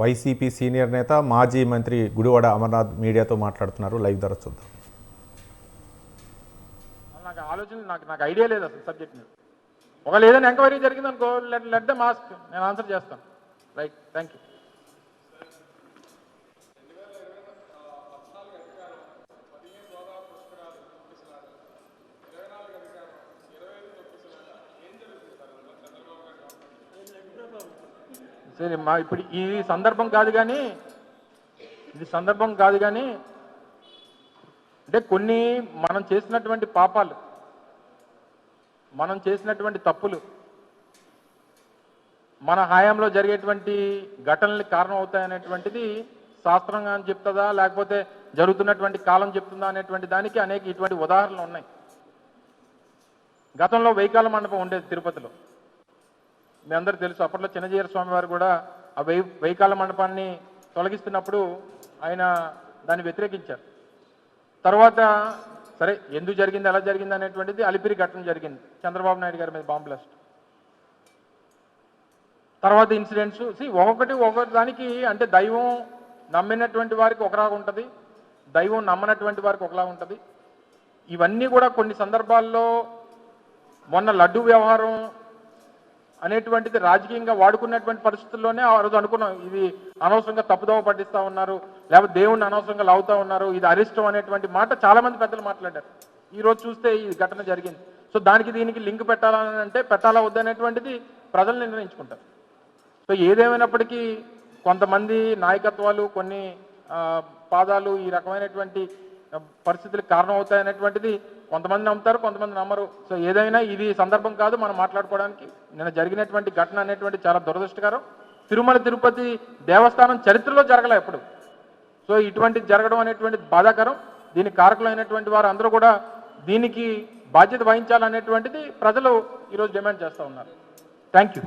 YCP senior నేత మాజీ మంత్రి గుడివాడ అమర్నాథ్ మీడియాతో మాట్లాడుతున్నారు. లైవ్ ధర చూద్దాం. నాకు ఆలోచన నాకు నాకు ఐడియా లేదు అసలు సబ్జెక్ట్ మీద. ఒకవేళ ఏదైనా ఎంక్వైరీ జరిగింది అనుకో లెట్ లెట్ ద మాస్క్. నేను ఆన్సర్ చేస్తాను. రైట్ థ్యాంక్ యూ సరే మా ఇప్పుడు ఈ సందర్భం కాదు కానీ ఇది సందర్భం కాదు కానీ అంటే కొన్ని మనం చేసినటువంటి పాపాలు మనం చేసినటువంటి తప్పులు మన హయాంలో జరిగేటువంటి ఘటనలకు కారణం అవుతాయనేటువంటిది శాస్త్రంగా అని చెప్తుందా? లేకపోతే జరుగుతున్నటువంటి కాలం చెప్తుందా అనేటువంటి దానికి అనేక ఇటువంటి ఉదాహరణలు ఉన్నాయి. గతంలో వైకాల మండపం ఉండేది తిరుపతిలో. మీ అందరూ తెలుసు అప్పట్లో చిన్నజీర స్వామి వారు కూడా ఆ వెయ్యి వైకాల మండపాన్ని తొలగిస్తున్నప్పుడు ఆయన దాన్ని వ్యతిరేకించారు. తర్వాత సరే ఎందుకు జరిగింది ఎలా జరిగింది అనేటువంటిది అలిపిరి ఘటన జరిగింది చంద్రబాబు నాయుడు గారి మీద బాంబ్ బ్లాస్ట్. తర్వాత ఇన్సిడెంట్స్ సి ఒక్కొక్కటి ఒక్కొక్క దానికి అంటే దైవం నమ్మినటువంటి వారికి ఒకలాగా ఉంటుంది దైవం నమ్మనటువంటి వారికి ఒకలా ఉంటుంది. ఇవన్నీ కూడా కొన్ని సందర్భాల్లో మొన్న లడ్డు వ్యవహారం అనేటువంటిది రాజకీయంగా వాడుకున్నటువంటి పరిస్థితుల్లోనే ఆ రోజు అనుకున్నాం ఇది అనవసరంగా తప్పుదోవ పట్టిస్తా ఉన్నారు లేకపోతే దేవుణ్ణి అనవసరంగా లాగుతా ఉన్నారు ఇది అరిష్టం అనేటువంటి మాట చాలా మంది పెద్దలు మాట్లాడారు. ఈ రోజు చూస్తే ఈ ఘటన జరిగింది. సో దానికి దీనికి లింక్ పెట్టాలని అంటే పెట్టాలా వద్దనేటువంటిది ప్రజలు నిర్ణయించుకుంటారు. సో ఏదేమైనప్పటికీ కొంతమంది నాయకత్వాలు కొన్ని పాదాలు ఈ రకమైనటువంటి పరిస్థితులకు కారణం అవుతాయనేటువంటిది కొంతమంది నమ్ముతారు కొంతమంది నమ్మరు. సో ఏదైనా ఇది సందర్భం కాదు మనం మాట్లాడుకోవడానికి. నిన్న జరిగినటువంటి ఘటన అనేటువంటి చాలా దురదృష్టకరం. తిరుమల తిరుపతి దేవస్థానం చరిత్రలో జరగలే ఎప్పుడు. సో ఇటువంటి జరగడం అనేటువంటి బాధాకరం. దీని కారకులైనటువంటి వారు అందరూ కూడా దీనికి బాధ్యత వహించాలనేటువంటిది ప్రజలు ఈరోజు డిమాండ్ చేస్తూ ఉన్నారు. Thank you